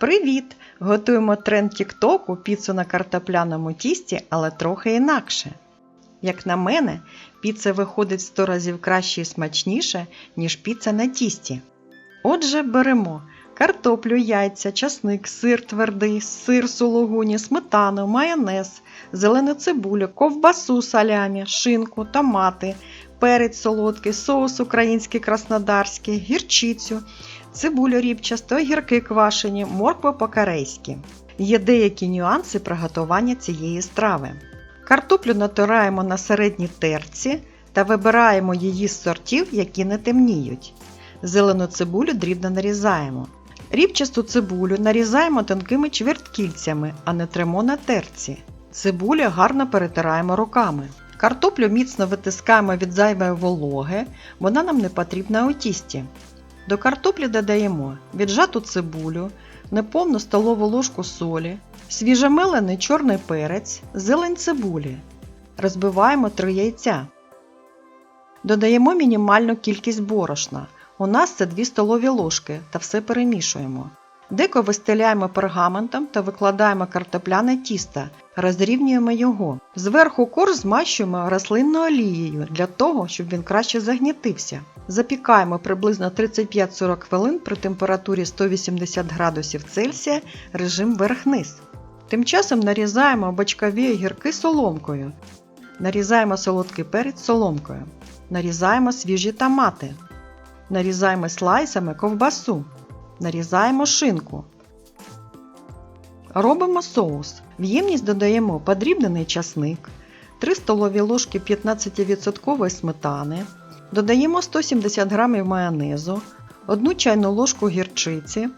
Привіт! Готуємо тренд Тіктоку піцу на картопляному тісті, але трохи інакше. Як на мене, піца виходить 100 разів краще і смачніше, ніж піца на тісті. Отже, беремо картоплю, яйця, часник, сир твердий, сир сулугуні, сметану, майонез, зелену цибулю, ковбасу салямі, шинку, томати, перець солодкий, соус український краснодарський, гірчицю, цибулю рібчасту, огірки квашені, морква по-корейськи. Є деякі нюанси приготування цієї страви. Картоплю натираємо на середній терці та вибираємо її з сортів, які не темніють. Зелену цибулю дрібно нарізаємо. Рібчасту цибулю нарізаємо тонкими чверткільцями, а не тремо на терці. Цибулю гарно перетираємо руками. Картоплю міцно витискаємо від зайвої вологи, вона нам не потрібна у тісті. До картоплі додаємо віджату цибулю, неповну столову ложку солі, свіжемелений чорний перець, зелень цибулі. Розбиваємо 3 яйця. Додаємо мінімальну кількість борошна. У нас це 2 столові ложки та все перемішуємо. Деко вистеляємо пергаментом та викладаємо картопляне тісто, розрівнюємо його. Зверху корж змащуємо рослинною олією для того, щоб він краще загнітився. Запікаємо приблизно 35-40 хвилин при температурі 180 градусів Цельсія режим верх-низ. Тим часом нарізаємо бочкові огірки соломкою. Нарізаємо солодкий перець соломкою. Нарізаємо свіжі томати. Нарізаємо слайсами ковбасу. Нарізаємо шинку. Робимо соус. В ємність додаємо подрібнений часник, 3 столові ложки 15% сметани, додаємо 170 г майонезу, 1 чайну ложку гірчиці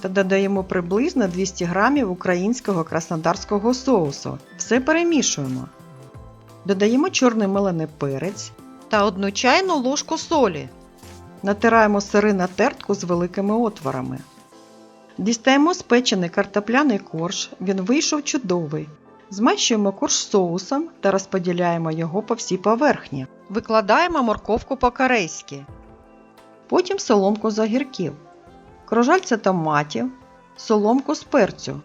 та додаємо приблизно 200 г українського краснодарського соусу. Все перемішуємо. Додаємо чорний мелений перець та 1 чайну ложку солі. Натираємо сири на тертку з великими отворами. Дістаємо спечений картопляний корж, він вийшов чудовий. Змащуємо корж соусом та розподіляємо його по всій поверхні. Викладаємо морковку по-корейськи. Потім соломку з огірків, кружальця томатів, соломку з перцю.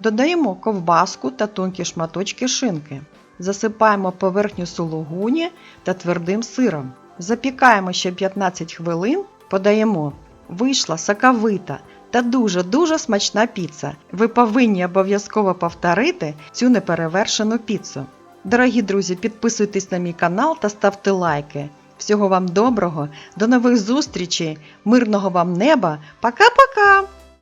Додаємо ковбаску та тонкі шматочки шинки. Засипаємо поверхню сулугуні та твердим сиром. Запікаємо ще 15 хвилин, подаємо. Вийшла соковита та дуже-дуже смачна піца. Ви повинні обов'язково повторити цю неперевершену піцу. Дорогі друзі, підписуйтесь на мій канал та ставте лайки. Всього вам доброго, до нових зустрічей, мирного вам неба. Пока-пока!